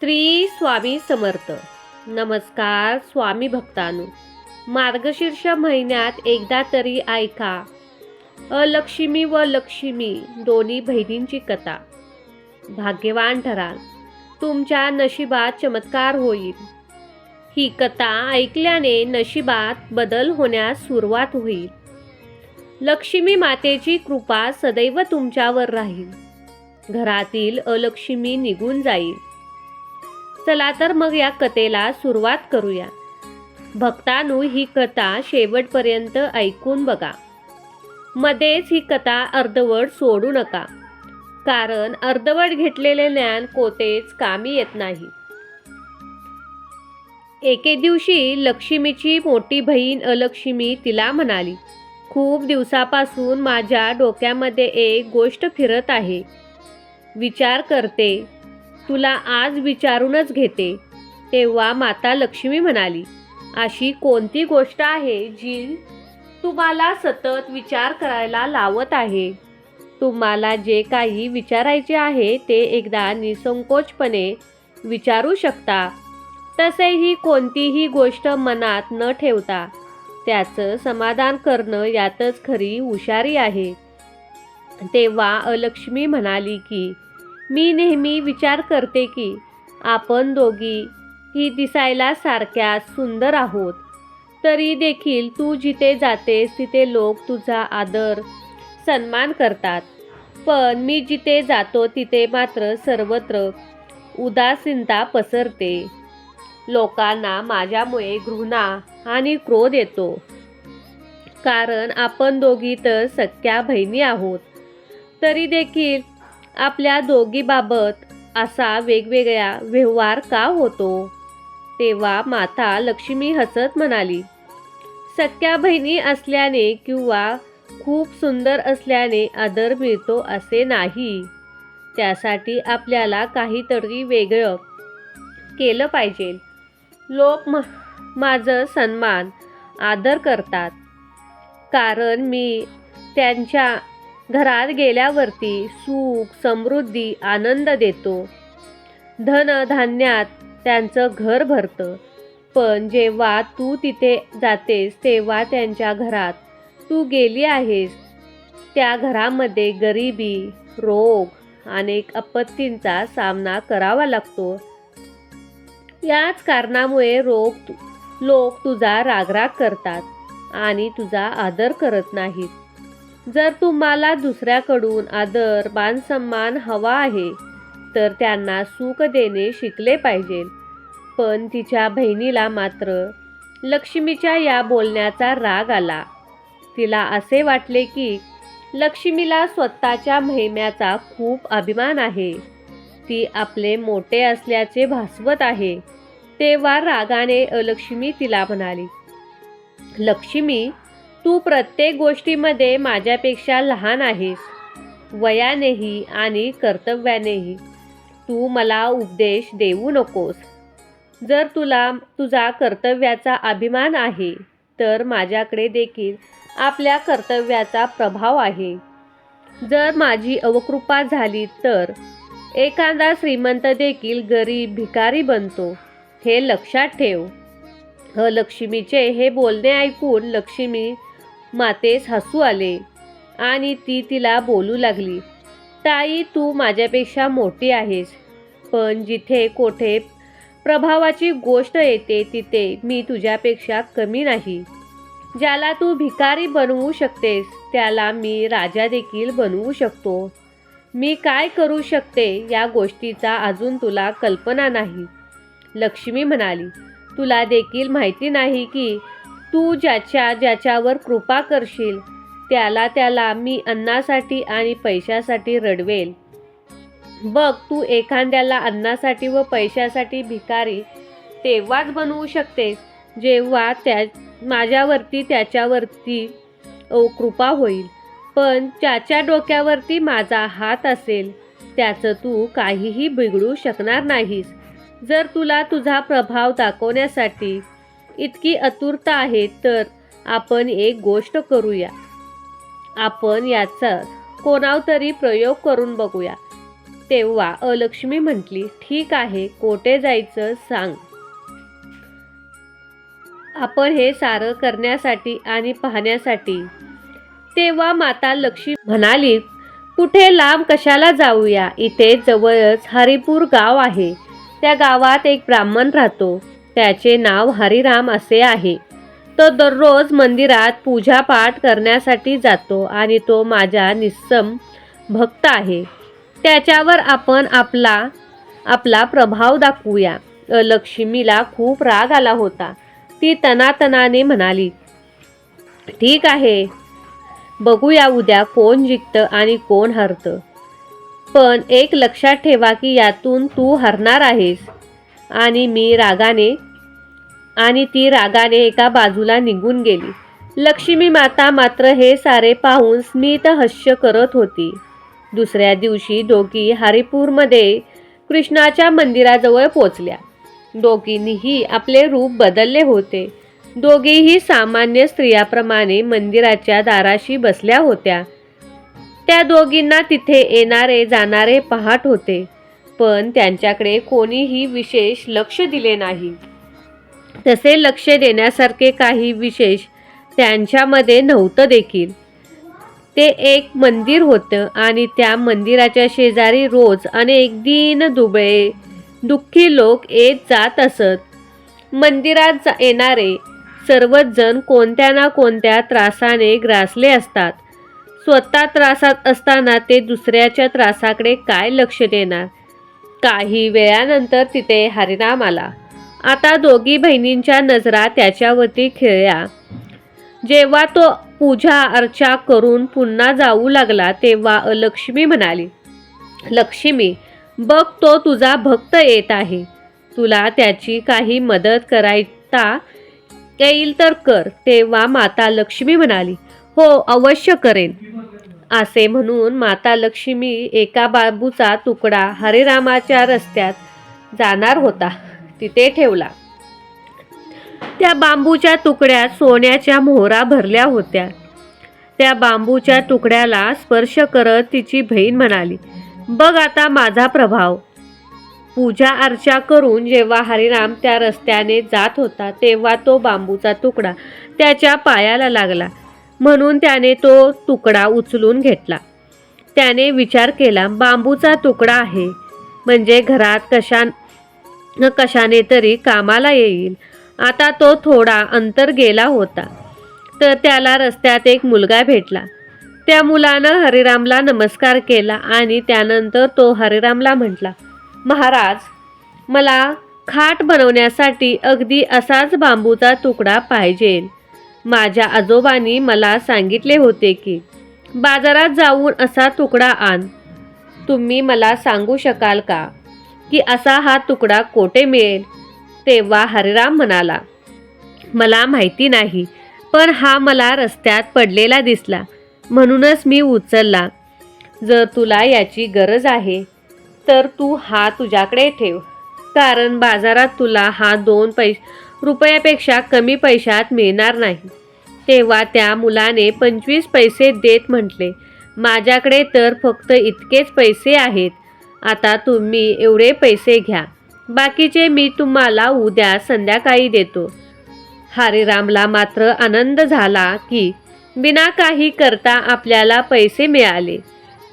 श्री स्वामी समर्थ. नमस्कार स्वामी भक्तानु. मार्गशीर्ष महिन्यात एकदा तरी ऐका. अलक्ष्मी व लक्ष्मी दोन्ही बहिणींची कथा. भाग्यवान ठराल तुमच्या नशिबात चमत्कार होईल. ही कथा ऐकल्याने नशिबात बदल होण्यास सुरुवात होईल. लक्ष्मी मातेची कृपा सदैव तुमच्यावर राहील. घरातील अलक्ष्मी निघून जाईल. चला तर मग या कथेला सुरुवात करूया. भक्तांनो ही कथा शेवटपर्यंत ऐकून बघा. मध्येच ही कथा अर्धवट सोडू नका. कारण अर्धवट घेतलेले ज्ञान कोतेच कामी येत नाही. एके दिवशी लक्ष्मीची मोठी बहीण अलक्ष्मी तिला म्हणाली खूप दिवसापासून माझ्या डोक्यामध्ये एक गोष्ट फिरत आहे. विचार करते तुला आज विचारूनच घेते. तेव्हा माता लक्ष्मी म्हणाली अशी कोणती गोष्ट आहे जी तुम्हाला सतत विचार करायला लावत आहे. तुम्हाला जे काही विचारायचे आहे ते एकदा निसंकोचपणे विचारू शकता. तसेही कोणतीही गोष्ट मनात न ठेवता. त्याचं समाधान करणं यातच खरी हुशारी आहे. तेव्हा अलक्ष्मी म्हणाली की मी नेहमी विचार करते की आपण दोघी ही दिसायला सारख्या सुंदर आहोत. तरी देखील तू जिथे जातेस तिथे लोक तुझा आदर सन्मान करतात. पण मी जिथे जातो तिथे मात्र सर्वत्र उदासीनता पसरते. लोकांना माझ्यामुळे घृणा आणि क्रोध येतो. कारण आपण दोघी तर सख्या बहिणी आहोत. तरी देखील आपल्या दोघीबाबत असा वेगवेगळ्या व्यवहार का होतो? तेव्हा माता लक्ष्मी हसत म्हणाली सख्या बहिणी असल्याने किंवा खूप सुंदर असल्याने आदर मिळतो असे नाही. त्यासाठी आपल्याला काहीतरी वेगळं केलं पाहिजे. लोक म माझं सन्मान आदर करतात. कारण मी त्यांच्या घरात गेल्यावरती सुख समृद्धी आनंद देतो. धन धान्यात त्यांचं घर भरतं. पण जेव्हा तू तिथे जातेस तेव्हा त्यांच्या घरात तू गेली आहेस. त्या घरामध्ये गरिबी रोग अनेक आपत्तींचा सामना करावा लागतो. याच कारणामुळे रोग लोक तुझा रागराग करतात आणि तुझा आदर करत नाहीत. जर तुम्हाला दुसऱ्याकडून आदर मानसन्मान हवा आहे तर त्यांना सुख देणे शिकले पाहिजे. पण तिच्या बहिणीला मात्र लक्ष्मीच्या या बोलण्याचा राग आला. तिला असे वाटले की लक्ष्मीला स्वतःच्या महिम्याचा खूप अभिमान आहे. ती आपले मोठे असल्याचे भासवत आहे. तेव्हा रागाने अलक्ष्मी तिला म्हणाली लक्ष्मी तू प्रत्येक गोष्टीमध्ये माझ्यापेक्षा लहान आहेस. वयानेही आणि कर्तव्यानेही तू मला उपदेश देऊ नकोस. जर तुला तुझा कर्तव्याचा अभिमान आहे तर माझ्याकडे देखील आपल्या कर्तव्याचा प्रभाव आहे. जर माझी अवकृपा झाली तर एखादा श्रीमंत देखील गरीब भिकारी बनतो. हे लक्षात ठेव. लक्ष्मीचे हे बोलणे ऐकून लक्ष्मी मातेस हसू आले आणि ती तिला बोलू लागली ताई तू माझ्यापेक्षा मोठी आहेस पण जिथे कोठे प्रभावाची गोष्ट येते तिथे मी तुझ्यापेक्षा कमी नाही. ज्याला तू भिकारी बनवू शकतेस त्याला मी राजा देखील बनवू शकतो. मी काय करू शकते या गोष्टीचा अजून तुला कल्पना नाही. लक्ष्मी म्हणाली तुला देखील माहिती नाही की तू ज्याच्या ज्याच्यावर कृपा करशील त्याला त्याला मी अन्नासाठी आणि पैशासाठी रडवेल. बघ तू एखाद्याला अन्नासाठी व पैशासाठी भिकारी तेव्हाच बनवू शकते जेव्हा त्या माझ्यावरती त्याच्यावरती कृपा होईल. पण ज्याच्या डोक्यावरती माझा हात असेल त्याचं तू काहीही बिघडू शकणार नाहीस. जर तुला तुझा प्रभाव दाखवण्यासाठी इतकी आतुरता आहे तर आपण एक गोष्ट करूया. आपण याचा कोणावर तरी प्रयोग करून बघूया. तेव्हा अलक्ष्मी म्हटली ठीक आहे कोठे जायचं सांग. आपण हे सारं करण्यासाठी आणि पाहण्यासाठी. तेव्हा माता लक्ष्मी म्हणाली कुठे लांब कशाला जाऊया? इथे जवळच हरिपूर गाव आहे. त्या गावात एक ब्राह्मण राहतो. त्याचे नाव हरिराम असे आहे. तो दररोज मंदिरात पूजापाठ करण्यासाठी जातो आणि तो माझा निस्सम भक्त आहे. त्याच्यावर आपण आपला आपला प्रभाव दाखवूया. लक्ष्मीला खूप राग आला होता. ती तनातनाने म्हणाली ठीक आहे. बघूया उद्या कोण जिंकतं आणि कोण हरतं. पण एक लक्षात ठेवा की यातून तू हरणार आहेस. आणि मी रागाने आणि ती रागाने एका बाजूला निघून गेली. लक्ष्मी माता मात्र हे सारे पाहून स्मित हस्य करत होती. दुसऱ्या दिवशी दोघी हरिपूरमध्ये कृष्णाच्या मंदिराजवळ पोचल्या. दोघींनीही आपले रूप बदलले होते. दोघीही सामान्य स्त्रियाप्रमाणे मंदिराच्या दाराशी बसल्या होत्या. त्या दोघींना तिथे येणारे जाणारे पहाट होते. पण त्यांच्याकडे कोणीही विशेष लक्ष दिले नाही. तसे लक्ष देण्यासारखे काही विशेष त्यांच्यामध्ये नव्हतं देखील. ते एक मंदिर होतं आणि त्या मंदिराच्या शेजारी रोज अनेक दिन दुबळे दुःखी लोक येत जात असत. मंदिरात जा येणारे सर्वच जण कोणत्या ना कोणत्या त्रासाने ग्रासले असतात. स्वतः त्रासात असताना ते दुसऱ्याच्या त्रासाकडे काय लक्ष देणार? काही वेळानंतर तिथे हरिनाम आला. आता दोघी बहिणींच्या नजरा त्याच्यावरती खेळल्या. जेव्हा तो पूजा अर्चा करून पुन्हा जाऊ लागला तेव्हा लक्ष्मी म्हणाली लक्ष्मी बघ तो तुझा भक्त येत आहे. तुला त्याची काही मदत करायता येईल तर कर. तेव्हा माता लक्ष्मी म्हणाली हो अवश्य करेन. असे म्हणून माता लक्ष्मी एका बाबूचा तुकडा हरिरामाच्या रस्त्यात जाणार होता. तिथे ठेवला. त्या बांबूच्या तुकड्यात सोन्याच्या मोहरा भरल्या होत्या. त्या बांबूच्या तुकड्याला स्पर्श करत तिची बहीण म्हणाली बघ आता माझा प्रभाव. पूजा अर्चा करून जेव्हा हरिराम त्या रस्त्याने जात होता तेव्हा तो बांबूचा तुकडा त्याच्या पायाला लागला. म्हणून त्याने तो तुकडा उचलून घेतला. त्याने विचार केला बांबूचा तुकडा आहे. म्हणजे घरात कशा न कशाने तरी कामाला येईल. आता तो थोडा अंतर गेला होता. तर त्याला रस्त्यात एक मुलगा भेटला. त्या मुलानं हरिरामला नमस्कार केला आणि त्यानंतर तो हरिरामला म्हटला महाराज मला खाट बनवण्यासाठी अगदी असाच बांबूचा तुकडा पाहिजे. माझ्या आजोबांनी मला सांगितले होते की बाजारात जाऊन असा तुकडा आण. तुम्ही मला सांगू शकाल का? की असा हा तुकडा कोठे मिळेल? तेव्हा हरिराम म्हणाला मला माहिती नाही पण हा मला रस्त्यात पडलेला दिसला. म्हणूनच मी उचलला. जर तुला याची गरज आहे तर तू हा तुझ्याकडे ठेव. कारण बाजारात तुला हा दोन पैश रुपयापेक्षा कमी पैशात मिळणार नाही. तेव्हा त्या मुलाने पंचवीस पैसे देत म्हटले माझ्याकडे तर फक्त इतकेच पैसे आहेत. आता तुम्ही एवढे पैसे घ्या. बाकीचे मी तुम्हाला उद्या संध्याकाळी देतो. हरिरामला मात्र आनंद झाला की बिना काही करता आपल्याला पैसे मिळाले.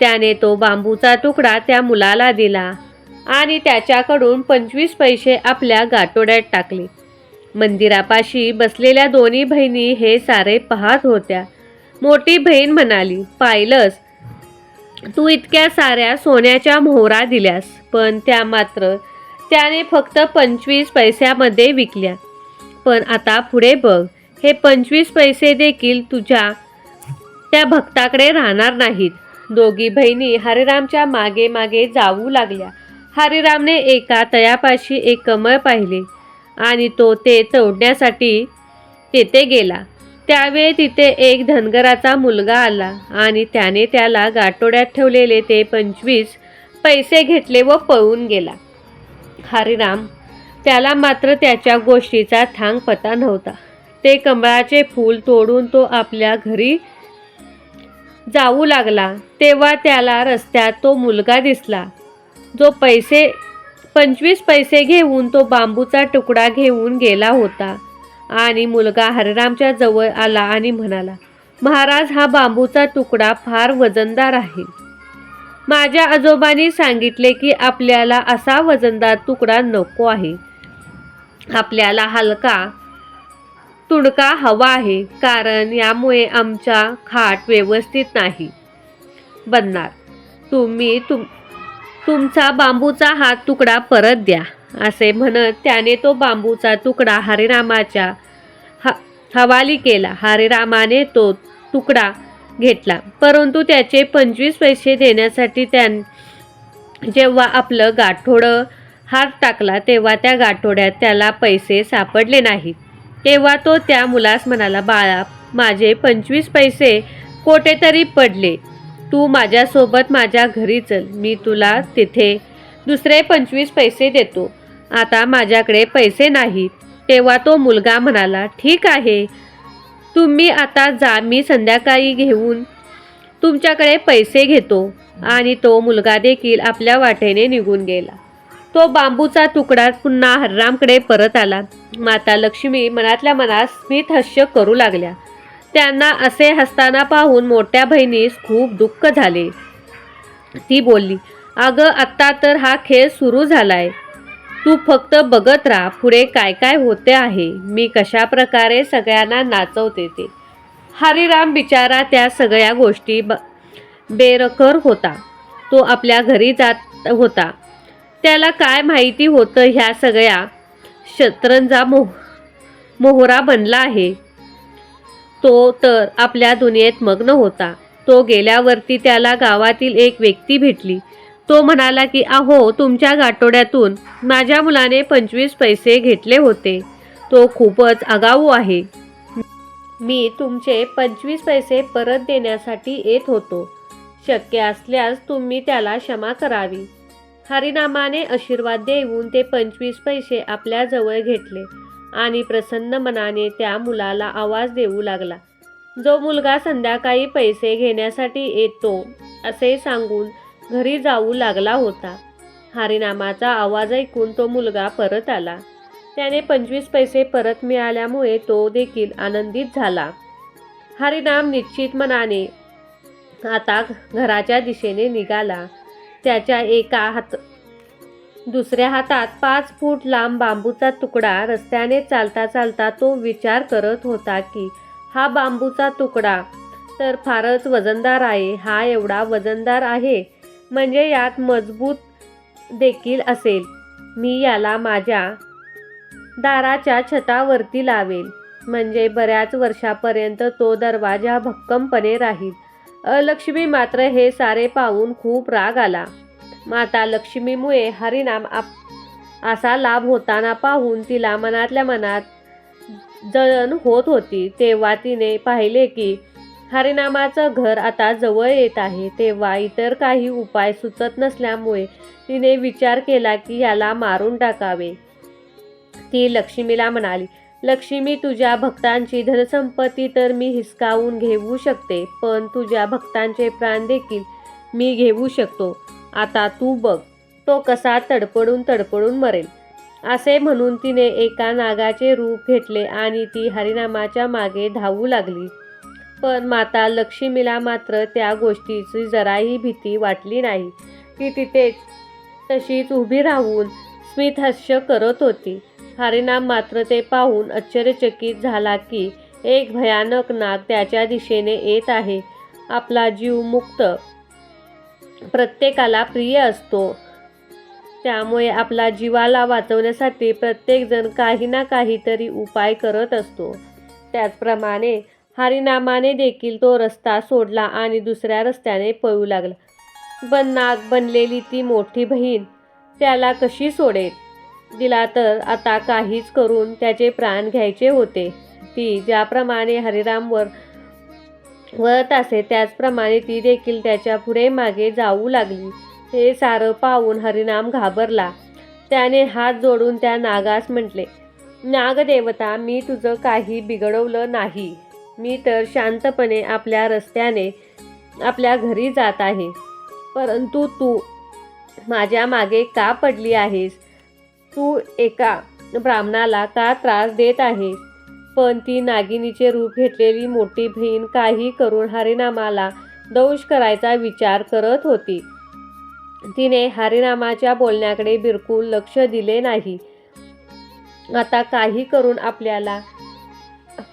त्याने तो बांबूचा तुकडा त्या मुलाला दिला आणि त्याच्याकडून पंचवीस पैसे आपल्या गाठोड्यात टाकले. मंदिरापाशी बसलेल्या दोन्ही बहिणी हे सारे पाहत होत्या. मोठी बहीण म्हणाली पाहिलंस तू इतक्या साऱ्या सोन्याच्या मोहरा दिल्यास पण त्या मात्र त्याने फक्त पंचवीस पैशामध्ये विकल्या. पण आता पुढे बघ हे पंचवीस पैसे देखील तुझ्या त्या भक्ताकडे राहणार नाहीत. दोघी बहिणी हरिरामच्या मागे मागे जाऊ लागल्या. हरिरामने एका तयापाशी एक कमळ पाहिले आणि तो ते तोडण्यासाठी तेथे गेला. त्यावेळी तिथे एक धनगराचा मुलगा आला आणि त्याने त्याला गाठोड्यात ठेवलेले ते पंचवीस पैसे घेतले व पळून गेला. हरिराम त्याला मात्र त्याच्या गोष्टीचा थांग पता नव्हता. ते कमळाचे फूल तोडून तो आपल्या घरी जाऊ लागला. तेव्हा त्याला रस्त्यात तो मुलगा दिसला. जो पैसे पंचवीस पैसे घेऊन तो बांबूचा तुकडा घेऊन गेला होता. आणि मुलगा हरिरामच्या जवळ आला आणि म्हणाला महाराज हा बांबूचा तुकडा फार वजनदार आहे. माझ्या आजोबांनी सांगितले की आपल्याला असा वजनदार तुकडा नको आहे. आपल्याला हलका तुडका हवा आहे कारण यामुळे आमचा खाट व्यवस्थित नाही. बनणार. तुम्ही तुम तुमचा बांबूचा हा तुकडा परत द्या. असे म्हणत त्याने तो बांबूचा तुकडा हरिरामाच्या ह हवाली केला. हरिरामाने तो तुकडा घेतला. परंतु त्याचे पंचवीस पैसे देण्यासाठी त्यां जेव्हा आपलं गाठोडं हात टाकला तेव्हा त्या गाठोड्यात त्याला पैसे सापडले नाहीत. तेव्हा तो त्या मुलास म्हणाला बाळा माझे पंचवीस पैसे कोठेतरी पडले. तू माझ्यासोबत माझ्या घरी चल. मी तुला तिथे दुसरे पंचवीस पैसे देतो. आता माझ्याकडे पैसे नाहीत. तेव्हा तो मुलगा म्हणाला ठीक आहे. तुम्ही आता जा मी संध्याकाळी घेऊन तुमच्याकडे पैसे घेतो. आणि तो मुलगा देखील आपल्या वाटेने निघून गेला. तो बांबूचा तुकडा पुन्हा हररामकडे परत आला. माता लक्ष्मी मनातल्या मनात स्मित हास्य करू लागल्या. त्यांना असे हसताना पाहून मोठ्या बहिणीस खूप दुःख झाले. ती बोलली अगं आत्ता तर हा खेळ सुरू झालाय. तू फक्त बघत राहा पुढे काय काय होते आहे. मी कशा प्रकारे सगळ्यांना नाचवते ते. हरिराम बिचारा त्या सगळ्या गोष्टी ब बेरकर होता. तो आपल्या घरी जात होता. त्याला काय माहिती होतं ह्या सगळ्या शतरंजा मोह मोहरा बनला आहे. तो तर आपल्या दुनियेत मग्न होता. तो गेल्यावरती त्याला गावातील एक व्यक्ती भेटली. तो म्हणाला की अहो तुमच्या गाठोड्यातून माझ्या मुलाने पंचवीस पैसे घेतले होते. तो खूपच आगाऊ आहे. मी तुमचे पंचवीस पैसे परत देण्यासाठी येत होतो. शक्य असल्यास तुम्ही त्याला क्षमा करावी. हरिनामाने आशीर्वाद देऊन ते पंचवीस पैसे आपल्याजवळ घेतले आणि प्रसन्न मनाने त्या मुलाला आवाज देऊ लागला. जो मुलगा संध्याकाळी पैसे घेण्यासाठी येतो असे सांगून घरी जाऊ लागला होता. हरिनामाचा आवाज ऐकून तो मुलगा परत आला. त्याने पंचवीस पैसे परत मिळाल्यामुळे तो देखील आनंदित झाला. हरिनाम निश्चित मनाने आता घराच्या दिशेने निघाला. त्याच्या एका हात दुसऱ्या हातात पाच फूट लांब बांबूचा तुकडा रस्त्याने चालता चालता तो विचार करत होता की हा बांबूचा तुकडा तर फारच वजनदार आहे. हा एवढा वजनदार आहे. म्हणजे यात मजबूत देखील असेल. मी याला माझ्या दाराच्या छतावरती लावेल. म्हणजे बऱ्याच वर्षापर्यंत तो दरवाजा भक्कमपणे राहील. अलक्ष्मी मात्र हे सारे पाहून खूप राग आला. माता लक्ष्मीमुळे हरिनाम आप असा लाभ होताना पाहून तिला मनातल्या मनात जळण होत होती. तेव्हा तिने पाहिले की हरिनामाचं घर आता जवळ येत आहे तेव्हा इतर काही उपाय सुचत नसल्यामुळे तिने विचार केला की याला मारून टाकावे. ती लक्ष्मीला म्हणाली लक्ष्मी तुझ्या भक्तांची धनसंपत्ती तर मी हिसकावून घेऊ शकते पण तुझ्या भक्तांचे प्राण देखील मी घेऊ शकतो. आता तू बघ तो कसा तडपडून तडपडून मरेल. असे म्हणून तिने एका नागाचे रूप घेतले आणि ती हरिनामाच्या मागे धावू लागली. पण माता लक्ष्मीला मात्र त्या गोष्टीची जराही भीती वाटली नाही. ती तिथेच तशीच उभी राहून स्मितहास्य करत होती. हरिनाम मात्र ते पाहून आश्चर्यचकित झाला की एक भयानक नाग त्याच्या दिशेने येत आहे. आपला जीव मुक्त प्रत्येकाला प्रिय असतो. त्यामुळे आपला जीवाला वाचवण्यासाठी प्रत्येकजण काही ना काहीतरी उपाय करत असतो. त्याचप्रमाणे हरिनामाने देखील तो रस्ता सोडला आणि दुसऱ्या रस्त्याने पळू लागला. पण नाग बनलेली ती मोठी बहीण त्याला कशी सोडेल? दिला तर आता काहीच करून त्याचे प्राण घ्यायचे होते. ती ज्याप्रमाणे हरिरामवर वळत असे त्याचप्रमाणे ती देखील त्याच्या पुढे मागे जाऊ लागली. हे सारं पाहून हरिनाम घाबरला. त्याने हात जोडून त्या नागास म्हटले नागदेवता मी तुझं काही बिघडवलं नाही. मी तर शांतपणे आपल्या रस्त्याने आपल्या घरी जात आहे. परंतु तू माझ्या मागे का पडली आहेस? तू एका ब्राह्मणाला का त्रास देत आहेस? पण ती नागिनीचे रूप घेतलेली मोठी बहीण काही करून हरिनामाला दंश करायचा विचार करत होती. तिने हरिनामाच्या बोलण्याकडे बिलकुल लक्ष दिले नाही. आता काही करून आपल्याला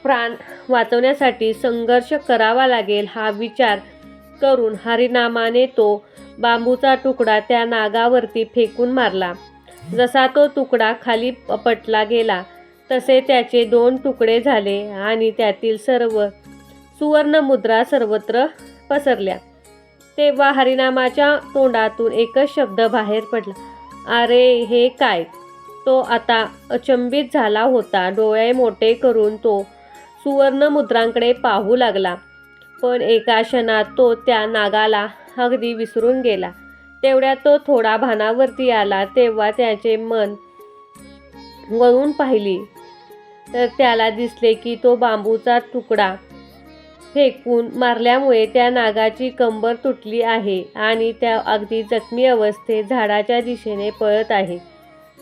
प्राण वाचवण्यासाठी संघर्ष करावा लागेल हा विचार करून हरिनामाने तो बांबूचा तुकडा त्या नागावरती फेकून मारला. जसा तो तुकडा खाली पटला गेला तसे त्याचे दोन तुकडे झाले आणि त्यातील सर्व सुवर्ण मुद्रा सर्वत्र पसरल्या. तेव्हा हरिनामाच्या तोंडातून एकच शब्द बाहेर पडला. अरे हे काय? तो आता अचंबित झाला होता. डोळे मोठे करून तो सुवर्ण मुद्रांकडे पाहू लागला. पण एका क्षणात तो त्या नागाला अगदी विसरून गेला. तेवढ्यात तो थोडा भानावरती आला तेव्हा त्याचे मन वळून पाहिली. तर त्याला दिसले की तो बांबूचा तुकडा फेकून मारल्यामुळे त्या नागाची कंबर तुटली आहे आणि त्या अगदी जखमी अवस्थेत झाडाच्या दिशेने पळत आहे.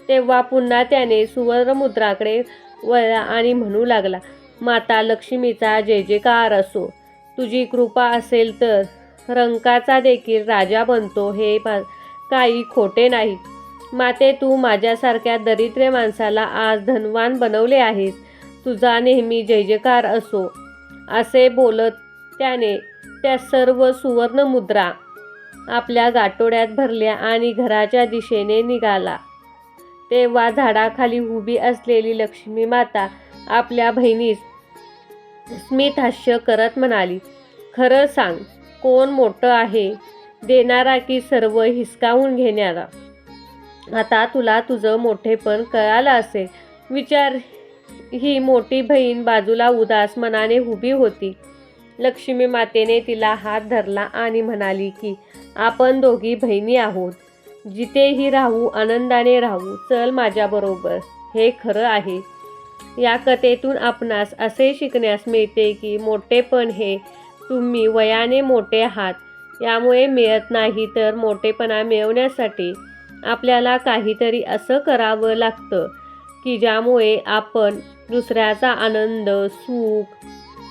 तेव्हा पुन्हा त्याने सुवर्णमुद्राकडे वळला आणि म्हणू लागला माता लक्ष्मीचा जय जयकार असो. तुझी कृपा असेल तर रंकाचा देखील राजा बनतो हे मा- काही खोटे नाही. माते तू माझ्यासारख्या दरिद्र माणसाला आज धनवान बनवले आहेस. तुझा नेहमी जय जयकार असो. असे बोलत त्याने त्या सर्व सुवर्ण मुद्रा आपल्या गाठोड्यात भरल्या आणि घराच्या दिशेने निघाला. तेव्हा झाडाखाली उभी असलेली लक्ष्मी माता आपल्या बहिणीस. स्मित हास्य करत म्हणाली खरं सांग कोण मोठं आहे? देणारा की सर्व हिसकावून घेणारा? आता तुला तुझं मोठेपण कळालं असेल. विचार ही मोठी बहीण बाजूला उदास मनाने उभी होती. लक्ष्मी मातेने तिला हात धरला आणि म्हणाली की आपण दोघी बहिणी आहोत. जिथेही राहू आनंदाने राहू. चल माझ्याबरोबर. हे खरं आहे. या कथेतून आपणास असे शिकण्यास मिळते की मोठेपण हे तुम्ही वयाने मोठे आहात. यामुळे मिळत नाही तर मोठेपणा मिळवण्यासाठी आपल्याला काहीतरी असं करावं लागतं की ज्यामुळे आपण दुसऱ्याचा आनंद सुख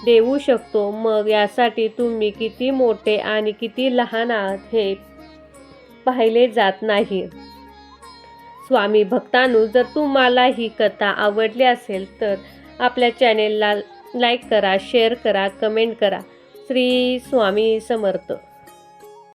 देऊ शकतो. मग यासाठी तुम्ही किती मोठे आणि किती लहान आहात हे पाहिले जात नाही. स्वामी भक्तांनो जर तुम्हाला ही कथा आवडली असेल तर आपल्या चॅनेलला लाईक करा शेअर करा कमेंट करा. श्री स्वामी समर्थ.